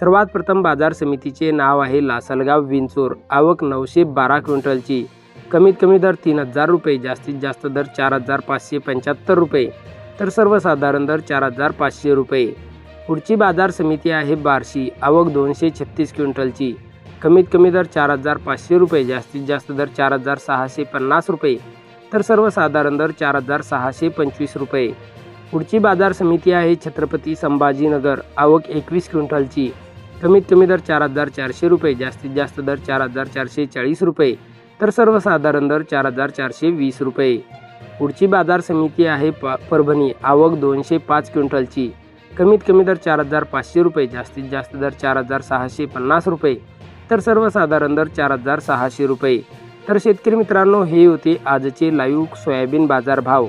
सर्वात प्रथम बाजार समितीचे नाव आहे लासलगाव विंचूर. आवक नऊशे बारा क्विंटलची. कमीत कमी दर तीन हजार रुपये जास्तीत जास्त दर चार हजार पाचशे पंच्याहत्तर रुपये तर सर्वसाधारण दर चार हजार पाचशे रुपये. पुढची बाजार समिती आहे बार्शी. आवक दोनशे छत्तीस क्विंटलची. कमीत कमी दर चार हजार पाचशे रुपये जास्तीत जास्त दर चार हजार सहाशे पन्नास रुपये तर सर्वसाधारण दर चार हजार सहाशे पंचवीस रुपये. पुढची बाजार समिती आहे छत्रपती संभाजीनगर. आवक एकवीस क्विंटलची. कमीत कमी दर चार हजार चारशे रुपये जास्तीत जास्त दर चार हजार चारशे चाळीस रुपये तर सर्वसाधारण दर चार हजार चारशे वीस रुपये. पुढची बाजार समिती आहे प परभणी आवक दोनशे पाच क्विंटलची. कमीत कमी दर चार हजार पाचशे रुपये जास्तीत जास्त दर चार हजार सहाशे पन्नास रुपये तर सर्वसाधारण दर चार हजार सहाशे रुपये. तर शेतकरी मित्रांनो हे होते आजचे लाईव्ह सोयाबीन बाजार भाव